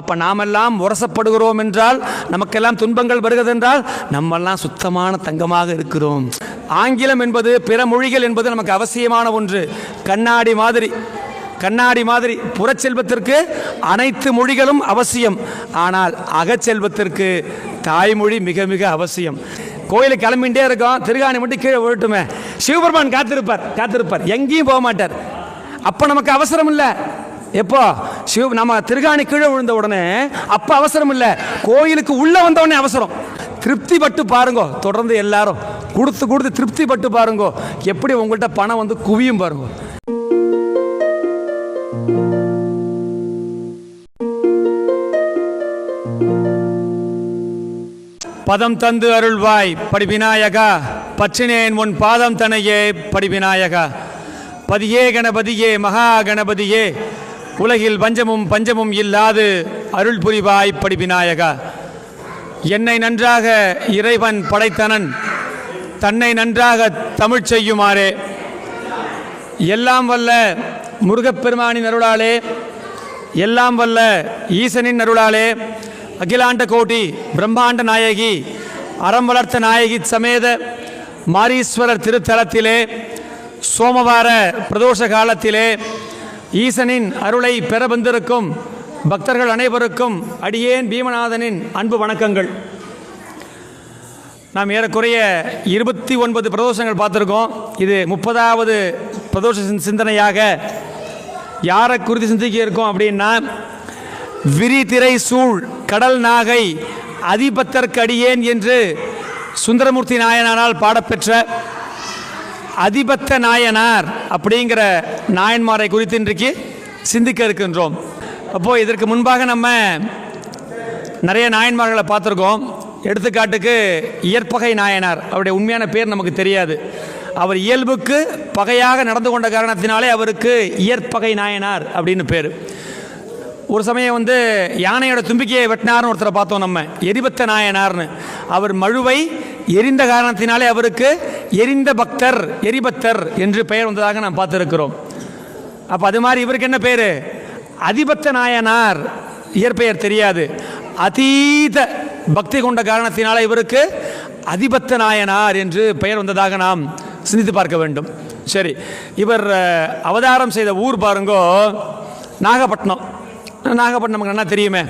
அப்போ நாமெல்லாம் உரசப்படுகிறோம் என்றால் நமக்கெல்லாம் துன்பங்கள் வருகிறது என்றால் நம்மெல்லாம் சுத்தமான தங்கமாக இருக்கிறோம். ஆங்கிலம் என்பது பிற மொழிகள் என்பது நமக்கு அவசியமான ஒன்று. கண்ணாடி மாதிரி கண்ணாடி மாதிரி புறச்செல்வத்திற்கு அனைத்து மொழிகளும் அவசியம். ஆனால் அகச்செல்வத்திற்கு தாய்மொழி மிக மிக அவசியம். கோயிலுக்கு கிளம்பிகிட்டே இருக்கோம் திருகாணி மட்டும் கீழே விழட்டுமே. சிவபெருமான் காத்திருப்பார் காத்திருப்பார். எங்கேயும் போக மாட்டார். அப்போ நமக்கு அவசரம் இல்லை எப்போ சிவ நம்ம திருகாணி கீழே விழுந்த உடனே அப்போ அவசரம் இல்லை. கோயிலுக்கு உள்ளே வந்த உடனே அவசரம். திருப்தி பட்டு பாருங்கோ தொடர்ந்து எல்லாரும். கொடுத்து கொடுத்து திருப்தி பட்டு பாருங்கோ. எப்படி உங்கள்கிட்ட பணம் வந்து குவியும் பாருங்கோ. பதம் தந்து அருள்வாய் படிவிநாயகா. பற்றினேன் உன் பாதம் தனையே படிவிநாயகா. பதியே கணபதியே மகா கணபதியே. உலகில் பஞ்சமும் பஞ்சமும் இல்லாது அருள் புரிவாய் படிவிநாயகா. என்னை நன்றாக இறைவன் படைத்தனன் தன்னை நன்றாக தமிழ் செய்யுமாறே. எல்லாம் வல்ல முருகப்பெருமானின் அருளாலே எல்லாம் வல்ல ஈசனின் அருளாலே அகிலாண்ட கோட்டி பிரம்மாண்ட நாயகி அறம் வளர்த்த நாயகி சமேத மாரீஸ்வரர் திருத்தலத்திலே சோமவார பிரதோஷ காலத்திலே ஈசனின் அருளை பெற வந்திருக்கும் பக்தர்கள் அனைவருக்கும் அடியேன் பீமநாதனின் அன்பு வணக்கங்கள். நாம் ஏறக்குறைய இருபத்தி ஒன்பது பிரதோஷங்கள் பார்த்துருக்கோம். இது முப்பதாவது பிரதோஷ சிந்- சிந்தனையாக யாரை குறித்து சிந்திக்க இருக்கோம் அப்படின்னா விரிதிரை சூழ் கடல் நாகை அதிபத்தற்கடியேன் என்று சுந்தரமூர்த்தி நாயனானால் பாடப்பெற்ற அதிபத்த நாயனார் அப்படிங்கிற நாயன்மாரை குறித்து இன்றைக்கு சிந்திக்க இருக்கின்றோம். அப்போது இதற்கு முன்பாக நம்ம நிறைய நாயன்மார்களை பார்த்துருக்கோம். எடுத்துக்காட்டுக்கு இயற்பகை நாயனார். அவருடைய உண்மையான பேர் நமக்கு தெரியாது. அவர் இயல்புக்கு பகையாக நடந்து கொண்ட காரணத்தினாலே அவருக்கு இயற்பகை நாயனார் அப்படின்னு பேர். ஒரு சமயம் வந்து யானையோட தும்பிக்கையை வெட்டினார்னு ஒருத்தரை பார்த்தோம் நம்ம. எரிபத்த நாயனார்னு. அவர் மழுவை எரிந்த காரணத்தினாலே அவருக்கு எரிந்த பக்தர் எரிபத்தர் என்று பெயர் வந்ததாக நாம் பார்த்துருக்கிறோம். அப்போ அது மாதிரி இவருக்கு என்ன பேர்? அதிபத்த நாயனார் இயற்பெயர் தெரியாது. அதீத பக்தி கொண்ட காரணத்தினால இவருக்கு அதிபத்த நாயனார் என்று பெயர் வந்ததாக நாம் சிந்தித்து பார்க்க வேண்டும். சரி இவர் அவதாரம் செய்த ஊர் பாருங்கோ நாகப்பட்டினம். நாகப்பட்டினம் நமக்கு நல்லா தெரியுமே.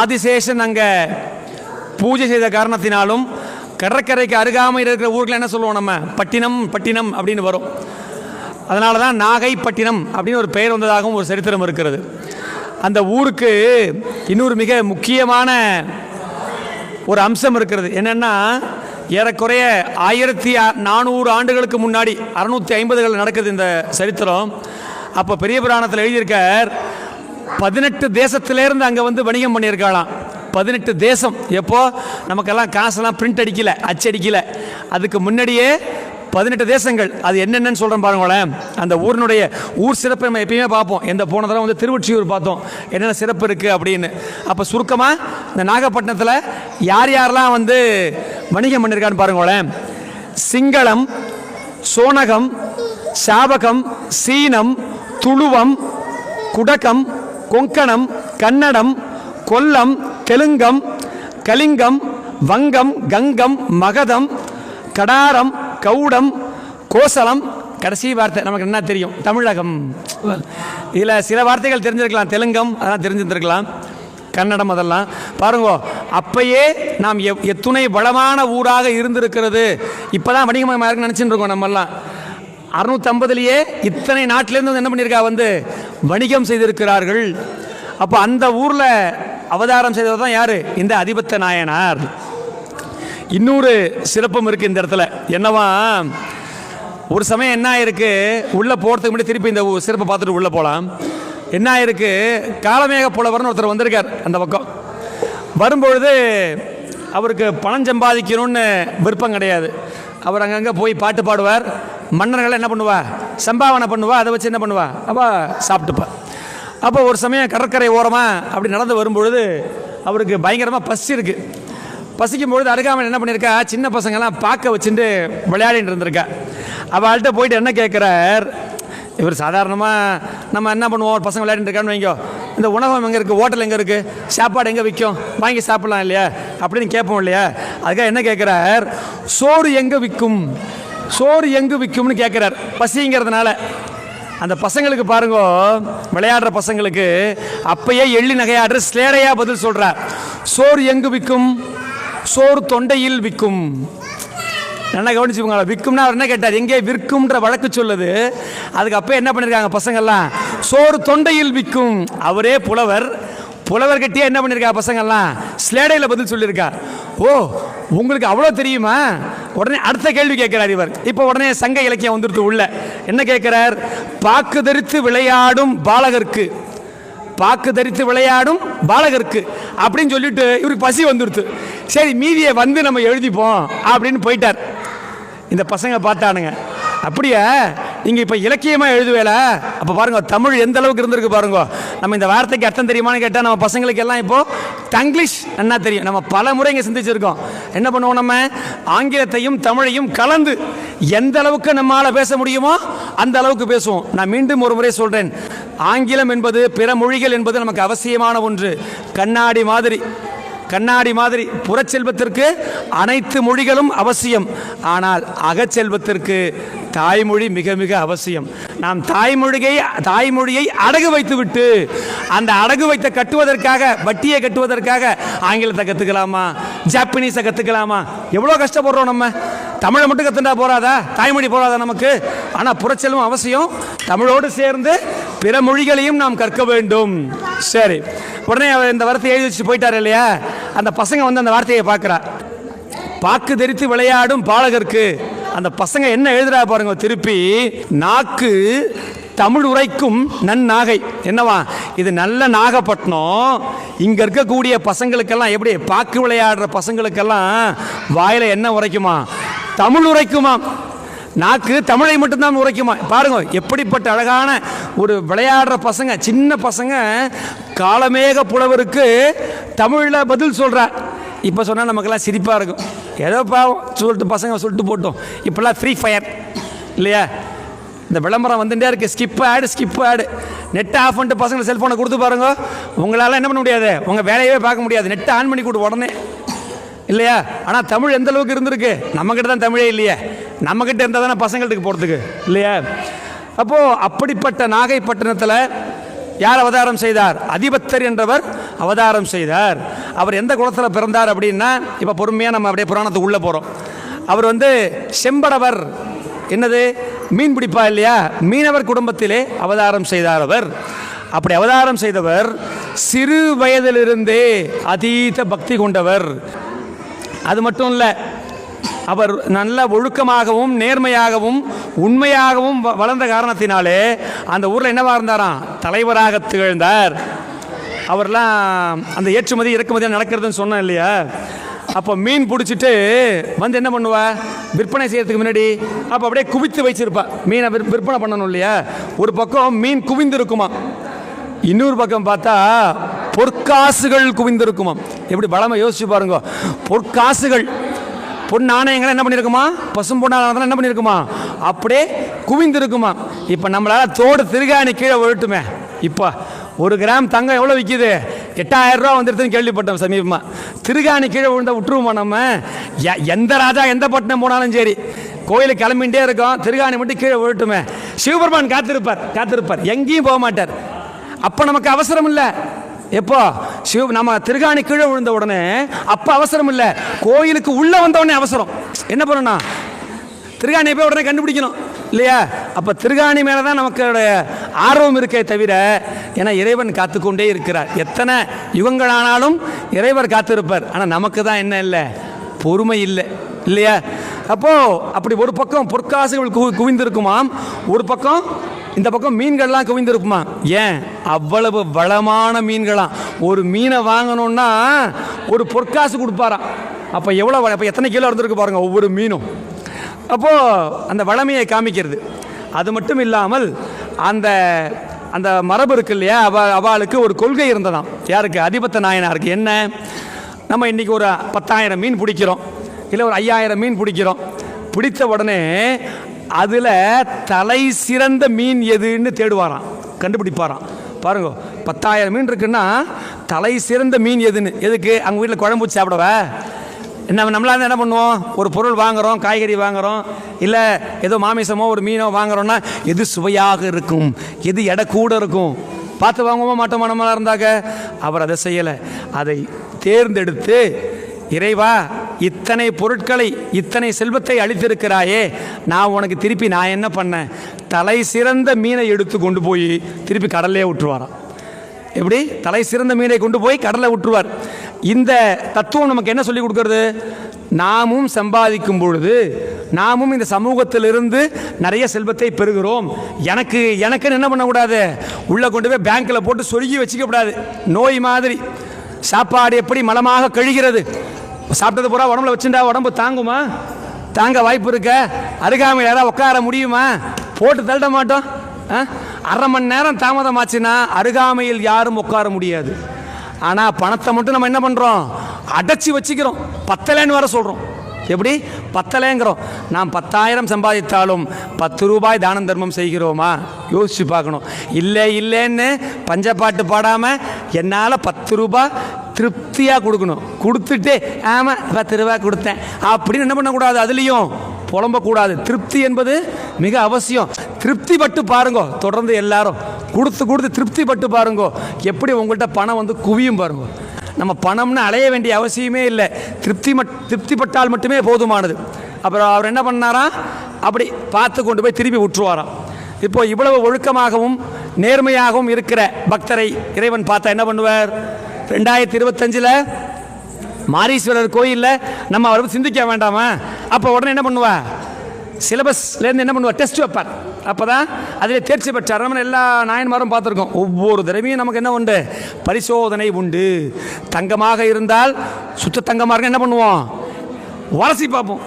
ஆதிசேஷன் அங்கே பூஜை செய்த காரணத்தினாலும் கடற்கரைக்கு அருகாமையில் இருக்கிற ஊரில் என்ன சொல்லுவோம் நம்ம? பட்டினம் பட்டினம் அப்படின்னு வரும். அதனால தான் நாகைப்பட்டினம் அப்படின்னு ஒரு பெயர் வந்ததாகவும் ஒரு சரித்திரம் இருக்கிறது. அந்த ஊருக்கு இன்னொரு மிக முக்கியமான ஒரு அம்சம் இருக்கிறது. என்னென்னா ஏறக்குறைய ஆயிரத்தி நானூறு ஆண்டுகளுக்கு முன்னாடி அறுநூற்றி ஐம்பதுகள் நடக்குது இந்த சரித்திரம். அப்போ பெரிய புராணத்தில் எழுதியிருக்கார் பதினெட்டு தேசத்திலேருந்து அங்கே வந்து வணிகம் பண்ணியிருக்காளாம். பதினெட்டு தேசம். எப்போ? நமக்கெல்லாம் காசெல்லாம் பிரிண்ட் அடிக்கல அச்சடிக்கல அதுக்கு முன்னாடியே பதினெட்டு தேசங்கள். அது என்னென்னு சொல்கிறேன் பாருங்களேன். அந்த ஊரினுடைய ஊர் சிறப்பை நம்ம எப்பயுமே பார்ப்போம். எந்த போன தடவை வந்து திருவொற்றியூர் பார்த்தோம். என்னென்ன சிறப்பு இருக்குது அப்படின்னு. அப்போ சுருக்கமாக இந்த நாகப்பட்டினத்தில் யார் யாரெல்லாம் வந்து வணிகம் பண்ணியிருக்கான்னு பாருங்களேன். சிங்களம் சோனகம் சாபகம் சீனம் துளுவம் குடகம் கொங்கணம் கன்னடம் கொல்லம் தெலுங்கம் கலிங்கம் வங்கம் கங்கம் மகதம் கடாரம் கவுடம் கோசலம். கடைசி வார்த்தை நமக்கு என்ன தெரியும்? தமிழகம். இதில் சில வார்த்தைகள் தெரிஞ்சிருக்கலாம். தெலுங்கம் அதெல்லாம் தெரிஞ்சிருந்திருக்கலாம். கன்னடம் அதெல்லாம். பாருங்கோ அப்பயே நாம் எவ் எத்துணை வளமான ஊராக இருந்திருக்கிறது. இப்போ தான் வணிகமாக இருக்குன்னு நினச்சிட்டு இருக்கோம் நம்மெல்லாம். அறுநூத்தம்பதுலேயே இத்தனை நாட்டிலேருந்து வந்து என்ன பண்ணியிருக்கா வந்து? வணிகம் செய்திருக்கிறார்கள். அப்போ அந்த ஊரில் அவதாரம் செய்தவர் தான் யார்? இந்த அதிபத்த நாயனார். இன்னொரு சிறப்பும் இருக்குது இந்த இடத்துல. என்னவா? ஒரு சமயம் என்ன ஆயிருக்கு? உள்ளே போகிறதுக்கு முன்னாடி திருப்பி இந்த சிறப்பை பார்த்துட்டு உள்ளே போகலாம் என்ன ஆயிருக்கு? காலமேக புலவர்னு ஒருத்தர் வந்திருக்கார் அந்த பக்கம். வரும்பொழுது அவருக்கு பணம் சம்பாதிக்கணும்னு விருப்பம் கிடையாது. அவர் அங்கங்கே போய் பாட்டு பாடுவார். மன்னர்கள் என்ன பண்ணுவா? சம்பாவனை பண்ணுவா. அதை வச்சு என்ன பண்ணுவா? அவள் சாப்பிட்டுப்பா. அப்போ ஒரு சமயம் கடற்கரை ஓரமாக அப்படி நடந்து வரும்பொழுது அவருக்கு பயங்கரமாக பசி இருக்குது பசிக்கும் பொழுது அருகாமல் என்ன பண்ணியிருக்கா சின்ன பசங்கெல்லாம் பார்க்க வச்சுட்டு விளையாடிட்டு இருந்திருக்கா. அவள்கிட்ட போயிட்டு என்ன கேட்குறார் இவர் சாதாரணமாக நம்ம என்ன பண்ணுவோம்? பசங்க விளையாடிட்டு இருக்கான்னு வைங்கோ. இந்த உணவகம் எங்கே இருக்குது ஹோட்டல் எங்கே இருக்குது சாப்பாடு எங்கே விற்கும் வாங்கி சாப்பிட்லாம் இல்லையா? அப்படின்னு கேட்போம் இல்லையா? அதுக்காக என்ன கேட்குறார் சோறு எங்கே விற்கும் சோறு எங்கே விற்கும்னு கேட்குறார் பசிங்கிறதுனால. அந்த பசங்களுக்கு பாருங்க விளையாடுற பசங்களுக்கு அப்பயே எள்ளி நகையாடுற ஸ்லேடையா பதில் சொல்றார் சோறு எங்கு விற்கும் சோறு தொண்டையில் விற்கும் நல்லா கவனிச்சுக்கோங்களா விற்கும்னா அவர் என்ன கேட்டார்? எங்கே விற்கும்ன்ற வழக்கு சொல்லுது. அதுக்கு அப்போ என்ன பண்ணியிருக்காங்க பசங்கள்லாம்? சோறு தொண்டையில் விற்கும் அவரே புலவர். புலவர்கிட்டயே என்ன பண்ணியிருக்கா பசங்கள்லாம்? ஸ்லேடையில் பதில் சொல்லியிருக்கா. ஓ உங்களுக்கு அவ்வளோ தெரியுமா? உடனே அடுத்த கேள்வி கேட்கிறார் இவர். இப்போ உடனே சங்க இலக்கியம் வந்துடுது உள்ள. என்ன கேட்கிறார்? பாக்கு தரித்து விளையாடும் பாலகர்க்கு. பாக்கு தரித்து விளையாடும் பாலகருக்கு. அப்படின்னு சொல்லிட்டு இவருக்கு பசி வந்துடுது. சரி மீதியை வந்து நம்ம எழுதிப்போம் அப்படின்னு போயிட்டார். இந்த பசங்க பார்த்தானுங்க. அப்படியா? நீங்கள் இப்போ இலக்கியமாக எழுதுவேல? அப்போ பாருங்க தமிழ் எந்த அளவுக்கு இருந்திருக்கு பாருங்க. நம்ம இந்த வார்த்தைக்கு அர்த்தம் தெரியுமான்னு கேட்டால் நம்ம பசங்களுக்கு எல்லாம் இப்போது தங்கிலீஷ் என்ன தெரியும். நம்ம பல முறை இங்கே சிந்திச்சிருக்கோம். என்ன பண்ணுவோம் நம்ம? ஆங்கிலத்தையும் தமிழையும் கலந்து எந்த அளவுக்கு நம்மளால் பேச முடியுமோ அந்த அளவுக்கு பேசுவோம். நான் மீண்டும் ஒரு முறை சொல்கிறேன் ஆங்கிலம் என்பது பிற மொழிகள் என்பது நமக்கு அவசியமான ஒன்று. கண்ணாடி மாதிரி. கண்ணாடி மாதிரி புறச்செல்வத்திற்கு அனைத்து மொழிகளும் அவசியம். ஆனால் அகச்செல்வத்திற்கு தாய்மொழி மிக மிக அவசியம். நாம் தாய்மொழியை தாய்மொழியை அடகு வைத்துவிட்டு அந்த அடகு வைத்த கட்டுவதற்காக வட்டியை கட்டுவதற்காக ஆங்கிலத்தை கற்றுக்கலாமா ஜாப்பனீஸை கற்றுக்கலாமா எவ்வளோ கஷ்டப்படுறோம் நம்ம? தமிழை மட்டும் கற்றுண்டா போறாதா? தாய்மொழி போறாதா நமக்கு? ஆனால் புரட்சலும் அவசியம். தமிழோடு சேர்ந்து பிற மொழிகளையும் நாம் கற்க வேண்டும். சரி. உடனே அவர் இந்த வார்த்தையை எழுதி வச்சு போயிட்டார் இல்லையா? அந்த பசங்க வந்து அந்த வார்த்தையை பார்க்குறா. பாக்கு தெரித்து விளையாடும் பாலகருக்கு. அந்த பசங்க என்ன எழுதுறா பாருங்க திருப்பி நாக்கு தமிழ் உரைக்கும் நன்னாகை. என்னவா? இது நல்ல நாகப்பட்டினம். இங்க இருக்கக்கூடிய பசங்களுக்கெல்லாம் எப்படி? பாக்கு விளையாடுற பசங்களுக்கெல்லாம் வாயில என்ன உரைக்குமா? தமிழ் உரைக்குமாம் நாக்கு தமிழை மட்டும்தான் உரைக்குமா? பாருங்க எப்படிப்பட்ட அழகான ஒரு விளையாடுற பசங்க சின்ன பசங்க காலமேக புலவருக்கு தமிழில் பதில் சொல்கிறார் இப்போ சொன்னால் நமக்கெல்லாம் சிரிப்பாக இருக்கும். ஏதோ பாவம் சொல்லிட்டு பசங்க சொல்லிட்டு போட்டோம். இப்போல்லாம் ஃப்ரீ ஃபயர் இல்லையா? இந்த விளம்பரம் வந்துட்டே இருக்கு. ஸ்கிப் ஆடு ஸ்கிப் ஆடு நெட்டை ஆஃப் பண்ணிட்டு பசங்களை செல்ஃபோனை கொடுத்து பாருங்க. உங்களால் என்ன பண்ண முடியாது? உங்கள் வேலையவே பார்க்க முடியாது. நெட்டை ஆன் பண்ணி கொடு உடனே. இல்லையா? ஆனால் தமிழ் எந்த அளவுக்கு இருந்திருக்கு? நம்மக்கிட்ட தான் தமிழே இல்லையே. நம்மக்கிட்ட இருந்தால் தானே பசங்களுக்கு போகிறதுக்கு இல்லையா? அப்போது அப்படிப்பட்ட நாகைப்பட்டினத்தில் யார் அவதாரம் செய்தார்? அதிபத்தர் என்றவர் அவதாரம் செய்தார். அவர் எந்த குலத்தில் பிறந்தார் அப்படின்னா இப்போ பொறுமையாக நம்ம அப்படியே புராணத்துக்கு உள்ளே போகிறோம் அவர் வந்து செம்படவர். என்னது? மீன் பிடிப்பா இல்லையா? மீனவர் குடும்பத்திலே அவதாரம் செய்தார் அவர். அப்படி அவதாரம் செய்தவர் சிறு வயதிலிருந்தே அதீத பக்தி கொண்டவர். அது மட்டும் இல்லை அவர் நல்ல ஒழுக்கமாகவும் நேர்மையாகவும் உண்மையாகவும் வ- வளர்ந்த காரணத்தினாலே அந்த ஊரில் என்னவா இருந்தாராம்? தலைவராக திகழ்ந்தார். அவர்லாம் அந்த ஏற்றுமதி இறக்குமதி நடக்கிறதுன்னு சொன்னேன் இல்லையா? அப்போ மீன் பிடிச்சிட்டு வந்து என்ன பண்ணுவா? விற்பனை செய்யறதுக்கு முன்னாடி அப்போ அப்படியே குவித்து வச்சிருப்பா. மீனை விற்- விற்பனை பண்ணணும் இல்லையா? ஒரு பக்கம் மீன் குவிந்து இருக்குமா இன்னொரு பக்கம் பார்த்தா பொற்காசுகள் குவிந்திருக்குமா எப்படி பலமாக யோசிச்சு பாருங்க. பொற்காசுகள். பொன் நாணயங்களை என்ன பண்ணியிருக்குமா? பசும் பொன்னானதெல்லாம் என்ன பண்ணியிருக்குமா? அப்படியே குவிந்திருக்குமா? இப்போ நம்மளால் தோடு திருகாணி கீழே விழட்டுமே. இப்போ ஒரு கிராம் தங்கம் எவ்வளோ விற்கிது எட்டாயிரம் ரூபா வந்துருதுன்னு கேள்விப்பட்டோம் சமீபமாக திருகாணி கீழே விழுந்தா விட்டுருவோமா நம்ம? எ- எந்த ராஜா எந்த பட்டினம் போனாலும் சரி. கோயிலுக்கு கிளம்பிகிட்டே இருக்கோம். திருகாணி மட்டும் கீழே விழட்டுமே. சிவபெருமான் காத்திருப்பார். காத்திருப்பார். எங்கேயும் போக மாட்டார். அப்போ நமக்கு அவசரம் இல்லை. எப்போ சிவ நம்ம திருகாணி கீழே விழுந்த உடனே அப்போ அவசரம் இல்லை. கோயிலுக்கு உள்ளே வந்த உடனே அவசரம். என்ன பண்ணணும் திருகாணியை போய் உடனே கண்டுபிடிக்கணும். இல்லையா? அப்போ திருகாணி மேலே தான் நமக்கு ஆர்வம் இருக்கே தவிர ஏன்னா இறைவன் காத்துக்கொண்டே இருக்கிறார். எத்தனை யுகங்களானாலும் இறைவர் காத்திருப்பார். ஆனால் நமக்கு தான் என்ன இல்லை? பொறுமை இல்லை. இல்லையா? அப்போ அப்படி ஒரு பக்கம் பொற்காசுகள் குவி குவிந்திருக்குமாம் ஒரு பக்கம் இந்த பக்கம் மீன்கள்லாம் குவிந்திருக்குமா? ஏன்? அவ்வளவு வளமான மீன்களாம் ஒரு மீனை வாங்கணும்னா ஒரு பொற்காசு கொடுப்பாராம் அப்போ எவ்வளோ அப்போ எத்தனை கிலோ இருந்திருக்கு பாருங்க ஒவ்வொரு மீனும். அப்போது அந்த வளமையை காமிக்கிறது. அது மட்டும் இல்லாமல் அந்த அந்த மரபு இருக்கு இல்லையா? அவ அவளுக்கு ஒரு கொள்கை இருந்ததாம். யாருக்கு? அதிபத்த நாயனாருக்கு. என்ன? நம்ம இன்றைக்கி ஒரு பத்தாயிரம் மீன் பிடிக்கிறோம். இல்லை ஒரு ஐயாயிரம் மீன் பிடிக்கிறோம். பிடித்த உடனே அதில் தலை சிறந்த மீன் எதுன்னு தேடுவாராம். கண்டுபிடிப்பாராம். பாருங்க பத்தாயிரம் மீன் இருக்குன்னா தலை சிறந்த மீன் எதுன்னு. எதுக்கு? அங்கே வீட்டில் குழம்பு வச்சு சாப்பிடவா? நம்ம நம்மளா என்ன பண்ணுவோம்? ஒரு பொருள் வாங்குகிறோம் காய்கறி வாங்குறோம். இல்லை ஏதோ மாமிசமோ ஒரு மீனோ வாங்குகிறோன்னா எது சுவையாக இருக்கும்? எது எடை கூட இருக்கும்? பார்த்து வாங்குவோமா மாட்டோமா மனமெல்லாம் இருந்தாக்க? அவர் அதை செய்யலை. அதை தேர்ந்தெடுத்து இறைவா இத்தனை பொருட்களை இத்தனை செல்வத்தை அளித்திருக்கிறாயே நான் உனக்கு திருப்பி நான் என்ன பண்ணேன்? தலை சிறந்த மீனை எடுத்து கொண்டு போய் திருப்பி கடல்லே விட்டுருவாராம் எப்படி? தலை சிறந்த மீனை கொண்டு போய் கடலை விட்டுருவார் இந்த தத்துவம் நமக்கு என்ன சொல்லி கொடுக்கறது? நாமும் சம்பாதிக்கும் பொழுது நாமும் இந்த சமூகத்திலிருந்து நிறைய செல்வத்தை பெறுகிறோம். எனக்கு எனக்குன்னு என்ன பண்ணக்கூடாது? உள்ளே கொண்டு போய் பேங்க்கில் போட்டு சொருகி வச்சுக்கக்கூடாது. நோய் மாதிரி. சாப்பாடு எப்படி மலமாக கழிகிறது? சாப்பிட்டது பூரா உடம்புல வச்சுட்டா உடம்பு தாங்குமா? தாங்க வாய்ப்பு இருக்க. அருகாமையில் யாராவது உட்கார முடியுமா? போட்டு தள்ளிட மாட்டோம். ஆ? அரை மணி நேரம் தாமதமாச்சுன்னா அருகாமையில் யாரும் உட்கார முடியாது. ஆனால் பணத்தை மட்டும் நம்ம என்ன பண்ணுறோம் அடைச்சி வச்சுக்கிறோம். பத்தலைன்னு வர சொல்கிறோம் எப்படி? பத்தலைங்கிறோம். நாம் பத்தாயிரம் சம்பாதித்தாலும் பத்து ரூபாய் தானம் தர்மம் செய்கிறோமா? யோசிச்சு பார்க்கணும். இல்லை இல்லைன்னு பஞ்சப்பாட்டு பாடாமல் என்னால் பத்து ரூபாய் திருப்தியாக கொடுக்கணும். கொடுத்துட்டு ஆமாம் பத்து ரூபா கொடுத்தேன். அப்படின்னு என்ன பண்ணக்கூடாது? அதுலேயும் புலம்பக்கூடாது. திருப்தி என்பது மிக அவசியம். திருப்தி பட்டு பாருங்கோ தொடர்ந்து எல்லாரும். கொடுத்து கொடுத்து திருப்தி பட்டு பாருங்க. எப்படி உங்கள்கிட்ட பணம் வந்து குவியும் பாருங்க. நம்ம பணம்னு அலைய வேண்டிய அவசியமே இல்லை. திருப்தி மட் திருப்திப்பட்டால் மட்டுமே போதுமானது. அப்புறம் அவர் என்ன பண்ணாராம் அப்படி பார்த்து கொண்டு போய் திருப்பி விட்டுருவாராம். இப்போது இவ்வளவு ஒழுக்கமாகவும் நேர்மையாகவும் இருக்கிற பக்தரை இறைவன் பார்த்தா என்ன பண்ணுவார்? ரெண்டாயிரத்தி இருபத்தஞ்சில் மாரீஸ்வரர் கோயிலில் நம்ம அவரை சிந்திக்க வேண்டாமா? அப்போ உடனே என்ன பண்ணுவா? சிலபஸ்லேருந்து என்ன பண்ணுவா? டெஸ்ட் வைப்பார் அப்போ தான் அதில் தேர்ச்சி பெற்றார். நம்ம எல்லா நாயன்மாரும் பார்த்துருக்கோம். ஒவ்வொரு தடவையும் நமக்கு என்ன உண்டு? பரிசோதனை உண்டு. தங்கமாக இருந்தால் சுத்த தங்கமாக என்ன பண்ணுவோம்? உரசி பார்ப்போம்.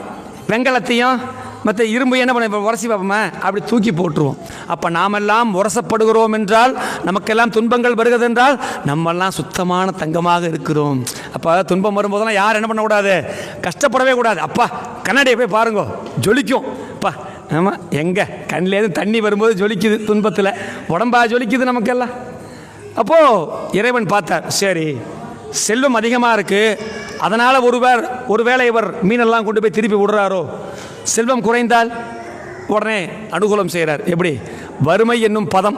வெங்கலத்தையும் மற்ற இரும்பு என்ன பண்ணுவோம்? உரசி பார்ப்போமா? அப்படி தூக்கி போட்டுருவோம். அப்போ நாமெல்லாம் உரசப்படுகிறோம் என்றால் நமக்கெல்லாம் துன்பங்கள் வருகிறதென்றால் நம்மெல்லாம் சுத்தமான தங்கமாக இருக்கிறோம். அப்போ துன்பம் வரும்போதெல்லாம் யார் என்ன பண்ணக்கூடாது? கஷ்டப்படவே கூடாது. அப்பா கண்ணாடியை போய் பாருங்க. ஜொலிக்கும். அப்பா ஆமாம் எங்கே? கண்ணிலேருந்து தண்ணி வரும்போது ஜொலிக்குது துன்பத்தில். உடம்பா ஜொலிக்குது நமக்கெல்லாம். அப்போது இறைவன் பார்த்தார் சரி செல்வம் அதிகமாக இருக்குது அதனால் ஒருவர் ஒருவேளை இவர் மீனெல்லாம் கொண்டு போய் திருப்பி விடுறாரோ? செல்வம் குறைந்தால் உடனே அனுகூலம் செய்கிறார் எப்படி? வறுமை என்னும் பதம்.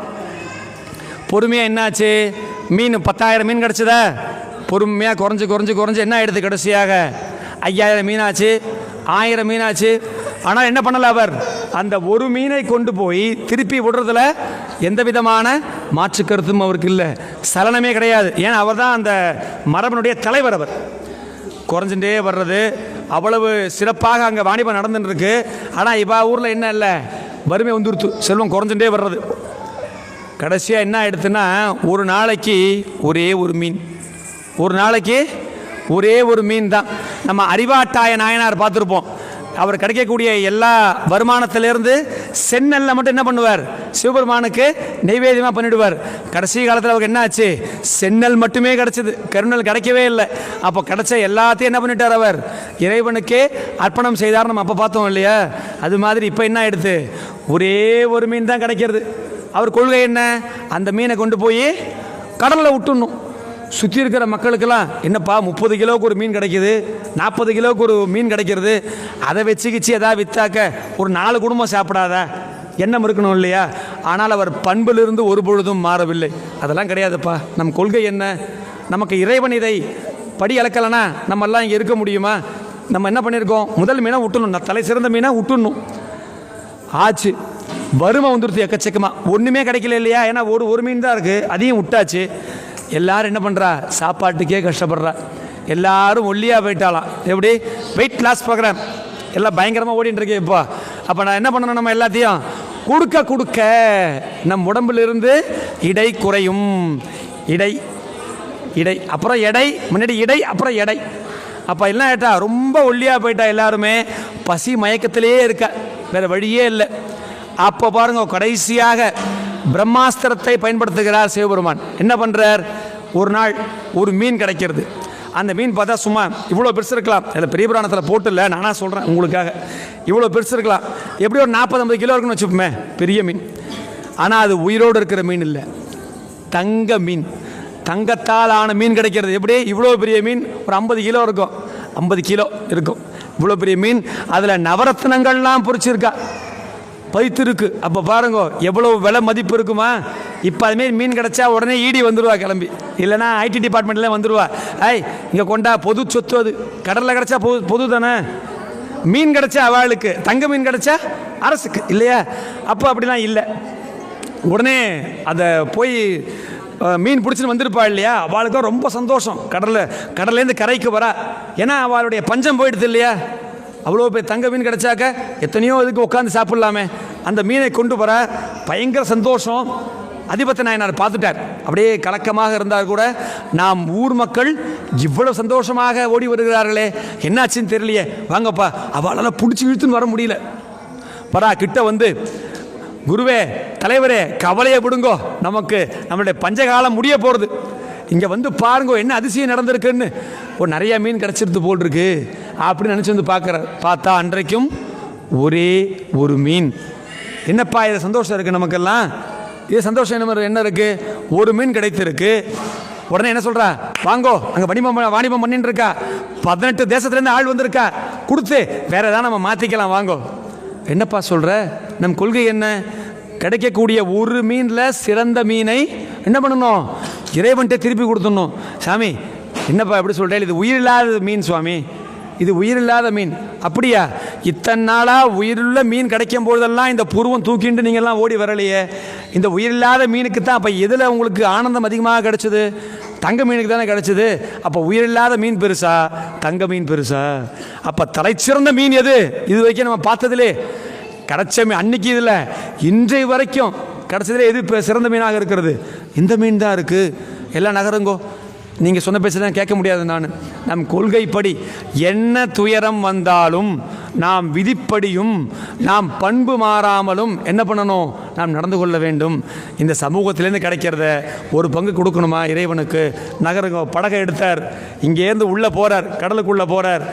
பொறுமையாக என்னாச்சு? மீன் பத்தாயிரம் மீன் கிடச்சதா? பொறுமையாக குறைஞ்சி குறைஞ்சி குறைஞ்சி என்ன ஆகிடுது கடைசியாக? ஐயாயிரம் மீனாச்சு ஆயிரம் மீனாச்சு. ஆனால் என்ன பண்ணல அவர்? அந்த ஒரு மீனை கொண்டு போய் திருப்பி விடுறதுல எந்த விதமான மாற்று கருத்தும் அவருக்கு இல்லை. சலனமே கிடையாது. ஏன்னா அவர் தான் அந்த மரபனுடைய தலைவர் அவர். குறைஞ்சுட்டே வர்றது. அவ்வளவு சிறப்பாக அங்கே வாணிபம் நடந்துட்டுருக்கு. ஆனால் இப்போ ஊரில் என்ன இல்லை? வறுமை வந்துருத்து செல்வம் குறைஞ்சுட்டே வர்றது. கடைசியாக என்ன ஆயிடுத்துன்னா ஒரு நாளைக்கு ஒரே ஒரு மீன். ஒரு நாளைக்கு ஒரே ஒரு மீன் தான். நம்ம அறிவாட்டாய நாயனார் பார்த்துருப்போம். அவர் கிடைக்கக்கூடிய எல்லா வருமானத்திலேருந்து சென்னல்ல மட்டும் என்ன பண்ணுவார்? சிவபெருமானுக்கு நெய்வேத்தியமாக பண்ணிடுவார். கடைசி காலத்தில் அவருக்கு என்ன ஆச்சு? சென்னல் மட்டுமே கிடைச்சது. கருணல் கிடைக்கவே இல்லை. அப்போ கிடைச்ச எல்லாத்தையும் என்ன பண்ணிட்டார் அவர்? இறைவனுக்கே அர்ப்பணம் செய்தார் நம்ம அப்போ பார்த்தோம் இல்லையா? அது மாதிரி இப்போ என்ன ஆயிடுது? ஒரே ஒரு மீன் தான் கிடைக்கிறது. அவர் கொள்கை என்ன? அந்த மீனை கொண்டு போய் கடலில் விட்டுடணும். சுற்றி இருக்கிற மக்களுக்கெல்லாம் என்னப்பா முப்பது கிலோவுக்கு ஒரு மீன் கிடைக்கிது? நாற்பது கிலோவுக்கு ஒரு மீன் கிடைக்கிறது? அதை வச்சுக்கிச்சு எதாவது விற்றாக்க ஒரு நாலு குடும்பம் சாப்பிடாதா? எண்ணம் இருக்கணும் இல்லையா? ஆனால் அவர் பண்பிலிருந்து ஒரு பொழுதும் மாறவில்லை. அதெல்லாம் கிடையாதுப்பா. நம் கொள்கை என்ன? நமக்கு இறைவன் இதை படி அளக்கலைன்னா நம்மெல்லாம் இங்கே இருக்க முடியுமா? நம்ம என்ன பண்ணியிருக்கோம் முதல் மீனை விட்டுணும் நான் தலை சிறந்த மீனை விட்டுணும் ஆச்சு. வறுமை வந்துடுது எக்கச்சக்கமாக ஒன்றுமே கிடைக்கல இல்லையா? ஏன்னா ஒரு ஒரு மீன் தான் இருக்குது அதையும் விட்டாச்சு எல்லாரும் என்ன பண்ணுறா சாப்பாட்டுக்கே கஷ்டப்படுறா. எல்லாரும் ஒல்லியாக போயிட்டாலாம் எப்படி? வெயிட் லாஸ் ப்ரோக்ராம் எல்லாம் பயங்கரமாக ஓடிட்டு இப்போ. அப்போ நான் என்ன பண்ணணும் நம்ம எல்லாத்தையும்? கொடுக்க கொடுக்க. நம் உடம்பிலிருந்து இடை குறையும். இடை இடை அப்புறம் எடை. முன்னாடி இடை அப்புறம் எடை. அப்போ என்ன ஆயிட்டா? ரொம்ப ஒல்லியாக போயிட்டா எல்லாருமே. பசி மயக்கத்திலேயே இருக்க. வேறு வழியே இல்லை. அப்போ பாருங்க கடைசியாக பிரம்மாஸ்திரத்தை பயன்படுத்துகிறார் சிவபெருமான். என்ன பண்ணுறார் ஒரு நாள் ஒரு மீன் கிடைக்கிறது. அந்த மீன் பார்த்தா சும்மா இவ்வளோ பெருசு இருக்கலாம். அதில் பெரிய புராணத்தில் போட்டு இல்லை நானாக சொல்கிறேன் உங்களுக்காக. இவ்வளோ பெருசு இருக்கலாம். எப்படி ஒரு நாற்பது ஐம்பது கிலோ இருக்குன்னு வச்சுப்போமே பெரிய மீன். ஆனால் அது உயிரோடு இருக்கிற மீன் இல்லை. தங்க மீன். தங்கத்தால் ஆன மீன் கிடைக்கிறது. எப்படி? இவ்வளோ பெரிய மீன் ஒரு ஐம்பது கிலோ இருக்கும். ஐம்பது கிலோ இருக்கும். இவ்வளோ பெரிய மீன். அதில் நவரத்னங்கள்லாம் பொறிச்சிருக்கா. பதித்து இருக்கு அப்போ பாருங்க எவ்வளோ விலை மதிப்பு இருக்குமா? இப்போ அதுமாரி மீன் கிடச்சா உடனே ஈடி வந்துடுவா கிளம்பி. இல்லைனா ஐடி டிபார்ட்மெண்ட்ல வந்துடுவா ஐய் இங்கே கொண்டா பொது சொத்து அது. கடலில் கிடச்சா பொது பொது தானே மீன் கிடச்சா அவளுக்கு. தங்க மீன் கிடச்சா அரசுக்கு. இல்லையா? அப்போ அப்படிலாம் இல்லை. உடனே அதை போய் மீன் பிடிச்சின்னு வந்திருப்பா இல்லையா? அவளுக்கும் ரொம்ப சந்தோஷம். கடலில் கடல்லேருந்து கரைக்கு வரா. ஏன்னா அவளுடைய பஞ்சம் போயிடுது இல்லையா? அவ்வளோ போய் தங்க மீன் கிடைச்சாக்க எத்தனையோ இதுக்கு உட்காந்து சாப்பிட்லாமே. அந்த மீனை கொண்டு வர பயங்கர சந்தோஷம். அதிபத்தை நாயனார் பார்த்துட்டார். அப்படியே கலக்கமாக இருந்தால் கூட. நாம் ஊர் மக்கள் இவ்வளவு சந்தோஷமாக ஓடி வருகிறார்களே. என்னாச்சுன்னு தெரியலையே. வாங்கப்பா. அவளால் பிடிச்சி இழுத்துன்னு வர முடியல. பரா கிட்ட வந்து குருவே தலைவரே கவலையை விடுங்கோ. நமக்கு நம்மளுடைய பஞ்சகாலம் முடிய போகிறது இங்கே வந்து பாருங்க என்ன அதிசயம் நடந்திருக்குன்னு. ஒரு நிறைய மீன் கிடச்சிருது போல் இருக்கு அப்படின்னு நினச்சி வந்து பார்க்குற பார்த்தா அன்றைக்கும் ஒரே ஒரு மீன். என்னப்பா இது சந்தோஷம் இருக்குது நமக்கெல்லாம்? இது சந்தோஷம் என்ன என்ன இருக்குது ஒரு மீன் கிடைத்திருக்கு. உடனே என்ன சொல்கிறா வாங்கோ அங்கே வணிபம் வாணிபம் பண்ணிட்டு இருக்கா. பதினெட்டு தேசத்துலேருந்து ஆள் வந்திருக்கா. கொடுத்து வேற ஏதாவது நம்ம மாற்றிக்கலாம் வாங்கோ. என்னப்பா சொல்கிற நம் கொள்கை என்ன? கிடைக்கக்கூடிய ஒரு மீனில் சிறந்த மீனை என்ன பண்ணணும்? இறைவன்கிட்ட திருப்பி கொடுத்துடணும். சாமி என்னப்பா எப்படி சொல்கிறேன் இது உயிரில்லாத மீன் சுவாமி. இது உயிரில்லாத மீன். அப்படியா? இத்தனை நாளாக உயிருள்ள மீன் கிடைக்கும் பொழுதெல்லாம் இந்த புருவம் தூக்கிண்டு நீங்கள்லாம் ஓடி வரலையே. இந்த உயிரில்லாத மீனுக்கு தான் அப்போ எதில் உங்களுக்கு ஆனந்தம் அதிகமாக கிடச்சிது? தங்க மீனுக்கு தானே கிடைச்சது. அப்போ உயிரில்லாத மீன் பெருசா? தங்க மீன் பெருசா? அப்போ தலைச்சிறந்த மீன் எது? இது வரைக்கும் நம்ம பார்த்ததுலே. கிடச்ச மீன் அன்னைக்கு இதில். இன்றைய வரைக்கும் கிடச்சதுல எது இப்போ சிறந்த மீனாக இருக்கிறது? இந்த மீன் தான் இருக்குது எல்லாம் நகருங்கோ. நீங்கள் சொன்ன பேசலாம் கேட்க முடியாது நான். நம் கொள்கைப்படி என்ன துயரம் வந்தாலும் நாம் விதிப்படியும் நாம் பண்பு மாறாமலும் என்ன பண்ணணும்? நாம் நடந்து கொள்ள வேண்டும். இந்த சமூகத்திலேருந்து கிடைக்கிறத ஒரு பங்கு கொடுக்கணுமா இறைவனுக்கு? நகருங்க. படகை எடுத்தார். இங்கேருந்து உள்ளே போகிறார் கடலுக்குள்ளே போகிறார்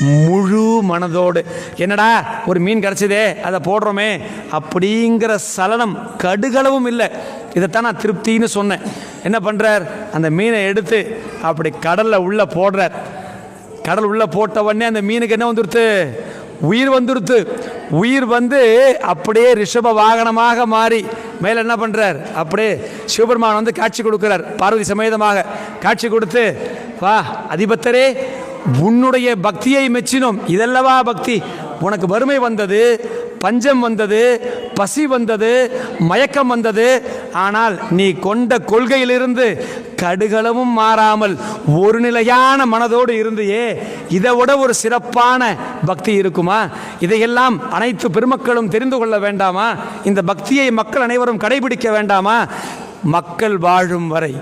முழு மனதோடு. என்னடா ஒரு மீன் கிடச்சிதே அதை போடுறோமே. அப்படிங்கிற சலனம் கடுகளவும் இல்லை. இதைத்தான் நான் திருப்தின்னு சொன்னேன். என்ன பண்ணுறார் அந்த மீனை எடுத்து அப்படி கடலில் உள்ளே போடுறார். கடல் உள்ளே போட்ட உடனே அந்த மீனுக்கு என்ன வந்துடுத்து உயிர் வந்துடுத்து உயிர் வந்து அப்படியே ரிஷப வாகனமாக மாறி மேலே என்ன பண்ணுறார் அப்படியே சிவபெருமான் வந்து காட்சி கொடுக்குறார். பார்வதி சமேதமாக காட்சி கொடுத்து வா அதிபத்தரே உன்னுடைய பக்தியை மெச்சினோம். இதல்லவா பக்தி. உனக்கு வறுமை வந்தது பஞ்சம் வந்தது பசி வந்தது மயக்கம் வந்தது. ஆனால் நீ கொண்ட கொள்கையிலிருந்து கடுகளவும் மாறாமல் ஒரு நிலையான மனதோடு இருந்தியே. இதை விட ஒரு சிறப்பான பக்தி இருக்குமா? இதையெல்லாம் அனைத்து பெருமக்களும் தெரிந்து கொள்ள வேண்டாமா? இந்த பக்தியை மக்கள் அனைவரும் கடைபிடிக்க வேண்டாமா? மக்கள் வாழும் வரை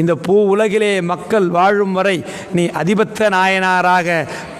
இந்த பூ உலகிலே மக்கள் வாழும் வரை நீ அதிபத்த நாயனாராக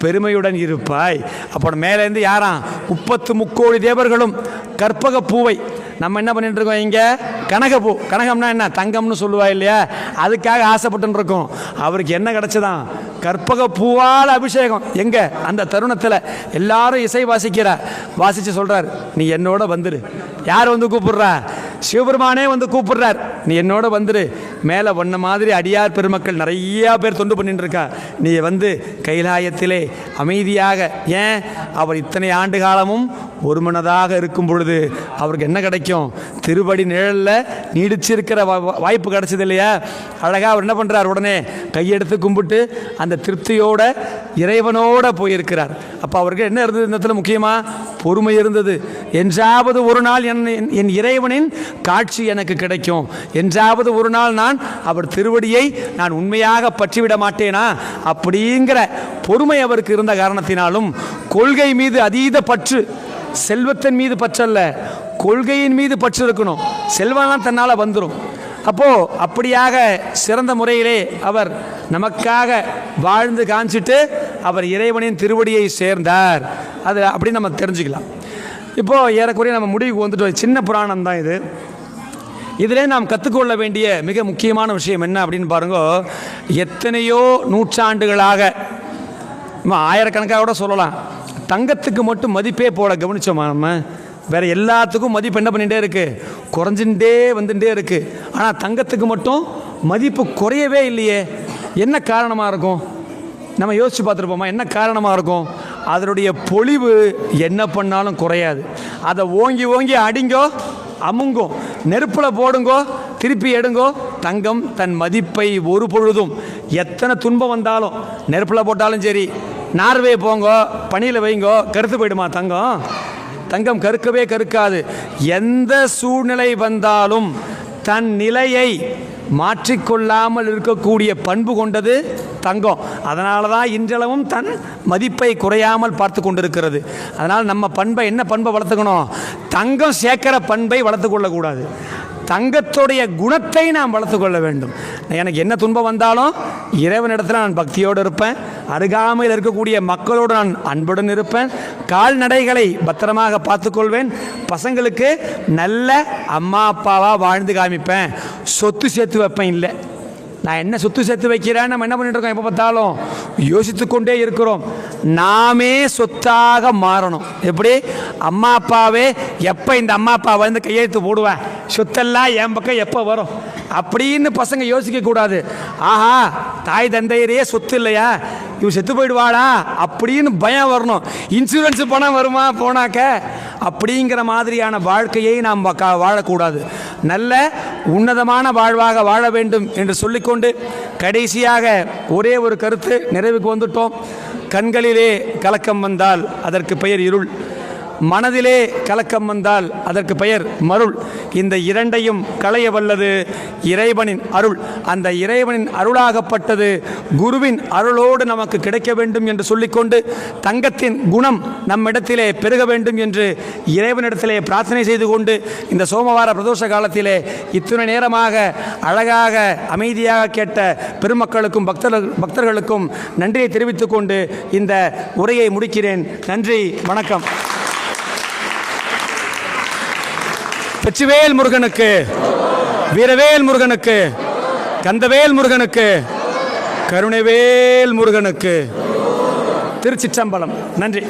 பெருமையுடன் இருப்பாய். அப்போ மேலேருந்து யாராம்? முப்பத்து முக்கோடி தேவர்களும் கற்பக பூவை நம்ம என்ன பண்ணிட்டு இருக்கோம் இங்கே? கனகப்பூ கனகம்னா என்ன? தங்கம்னு சொல்லுவா இல்லையா? அதுக்காக ஆசைப்பட்டுருக்கோம் அவருக்கு என்ன கிடச்சதான்? கற்பக பூவால் அபிஷேகம். எங்கே? அந்த தருணத்தில். எல்லாரும் இசை வாசிக்கிறா. வாசித்து சொல்கிறார் நீ என்னோட வந்துடு யார் வந்து கூப்பிடுறா? சிவபெருமானே வந்து கூப்பிடுறார். நீ என்னோட வந்துரு. மேலே ஒன்ன மாதிரி அடியார் பெருமக்கள் நிறையா பேர் தொண்டு பண்ணிட்டு இருக்கா நீ வந்து கைலாயத்திலே அமைதியாக. ஏன்? அவர் இத்தனை ஆண்டு காலமும் ஒருமனதாக இருக்கும் பொழுது அவருக்கு என்ன கிடைக்கும்? திருவடி நிழலில் நீடிச்சிருக்கிற வா- வாய்ப்பு கிடைச்சது இல்லையா அழகாக அவர் என்ன பண்ணுறார் உடனே? கையெடுத்து கும்பிட்டு அந்த திருப்தியோட இறைவனோட போயிருக்கிறார். அப்போ அவருக்கு என்ன இருந்தது இந்த இடத்துல முக்கியமாக பொறுமை இருந்தது. என்றாவது ஒரு நாள் என் என் இறைவனின் காட்சி எனக்கு கிடைக்கும். என்றாவது ஒரு நாள் நான் அவர் திருவடியை நான் உண்மையாக பற்றிவிட மாட்டேனா? அப்படிங்கிற பொறுமை அவருக்கு இருந்த காரணத்தினாலும் கொள்கை மீது அதீத பற்று செல்வத்தின் மீது பற்றல்ல. கொள்கையின் மீது பற்று இருக்கணும் செல்வம்லாம் தன்னால் வந்துடும் அப்போது அப்படியாக சிறந்த முறையிலே அவர் நமக்காக வாழ்ந்து காமிச்சிட்டு அவர் இறைவனின் திருவடியை சேர்ந்தார். அது அப்படி நம்ம தெரிஞ்சுக்கலாம். இப்போ ஏறக்குறைய நம்ம முடிவுக்கு வந்துட்டு சின்ன புராணம் தான் இது. இதிலே நாம் கற்றுக்கொள்ள வேண்டிய மிக முக்கியமான விஷயம் என்ன அப்படின்னு பாருங்க. எத்தனையோ நூற்றாண்டுகளாக நம்ம ஆயிரக்கணக்காக கூட சொல்லலாம். தங்கத்துக்கு மட்டும் மதிப்பே போட கவனித்தோமா நம்ம? வேற எல்லாத்துக்கும் மதிப்பு என்ன பண்ணிகிட்டே இருக்கு? குறைஞ்சுட்டே வந்துட்டே இருக்கு. ஆனால் தங்கத்துக்கு மட்டும் மதிப்பு குறையவே இல்லையே. என்ன காரணமாக இருக்கும்? நம்ம யோசிச்சு பார்த்துருப்போமா? என்ன காரணமாக இருக்கும்? அதனுடைய பொழிவு என்ன பண்ணாலும் குறையாது. அதை ஓங்கி ஓங்கி அடிங்கோ அமுங்கும் நெருப்பில் போடுங்கோ திருப்பி எடுங்கோ தங்கம் தன் மதிப்பை ஒரு பொழுதும் எத்தனை துன்பம் வந்தாலும் நெருப்பில் போட்டாலும் சரி நார்வே போங்கோ பனியில் வைங்கோ கருத்து போயிடுமா தங்கம்? தங்கம் கருக்கவே கருக்காது. எந்த சூழ்நிலை வந்தாலும் தன் நிலையை மாற்றிக்கொள்ளாமல் இருக்கக்கூடிய பண்பு கொண்டது தங்கம். அதனால தான் இன்றளவும் தன் மதிப்பை குறையாமல் பார்த்து கொண்டிருக்கிறது. அதனால் நம்ம பண்பை என்ன பண்பை வளர்த்துக்கணும்? தங்கம் சேர்க்கிற பண்பை வளர்த்து கொள்ளக்கூடாது. தங்கத்துடைய குணத்தை நாம் வளர்த்து கொள்ள வேண்டும். எனக்கு என்ன துன்பம் வந்தாலும் இறைவனிடத்தில் நான் பக்தியோடு இருப்பேன். அருகாமையில் இருக்கக்கூடிய மக்களோடு நான் அன்புடன் இருப்பேன். கால்நடைகளை பத்திரமாக பார்த்துக்கொள்வேன் பசங்களுக்கு நல்ல அம்மா அப்பாவாக வாழ்ந்து காமிப்பேன். சொத்து சேர்த்து வைப்பேன் இல்லை. நான் என்ன சொத்து சேர்த்து வைக்கிறேன்? நம்ம என்ன பண்ணிட்டு இருக்கோம்? எப்போ பார்த்தாலும் யோசித்து கொண்டே இருக்கிறோம். நாமே சொத்தாக மாறணும். எப்படி? அம்மா அப்பாவே எப்போ இந்த அம்மா அப்பா வந்து கையெழுத்து போடுவேன்? சொத்தெல்லாம் என் பக்கம் எப்போ வரும்? அப்படின்னு பசங்க யோசிக்கக்கூடாது ஆஹா தாய் தந்தையரே சொத்து இல்லையா? இவன் செத்து போயிடுவாளா? அப்படின்னு பயம் வரணும். இன்சூரன்ஸ் பணம் வருமா போனாக்க? அப்படிங்கிற மாதிரியான வாழ்க்கையை நாம் வாழக்கூடாது. நல்ல உன்னதமான வாழ்வாக வாழ வேண்டும் என்று சொல்லிக்கொண்டு கடைசியாக ஒரே ஒரு கருத்து நிறைவுக்கு வந்துட்டோம். கண்களிலே கலக்கம் வந்தால் அதற்கு பெயர் இருள். மனதிலே கலக்கம் வந்தால் அதற்கு பெயர் மருள். இந்த இரண்டையும் களைய வல்லது இறைவனின் அருள். அந்த இறைவனின் அருளாகப்பட்டது குருவின் அருளோடு நமக்கு கிடைக்க வேண்டும் என்று சொல்லிக்கொண்டு தங்கத்தின் குணம் நம்மிடத்திலே பெருக வேண்டும் என்று இறைவனிடத்திலே பிரார்த்தனை செய்து கொண்டு இந்த சோமவார பிரதோஷ காலத்திலே இத்தனை நேரமாக அழகாக அமைதியாக கேட்ட பெருமக்களுக்கும் பக்தர்கள் பக்தர்களுக்கும் நன்றியை தெரிவித்துக்கொண்டு இந்த உரையை முடிக்கிறேன். நன்றி வணக்கம். வெற்றிவேல் முருகனுக்கு வீரவேல் முருகனுக்கு கந்தவேல் முருகனுக்கு கருணைவேல் முருகனுக்கு. திருச்சிற்றம்பலம். நன்றி.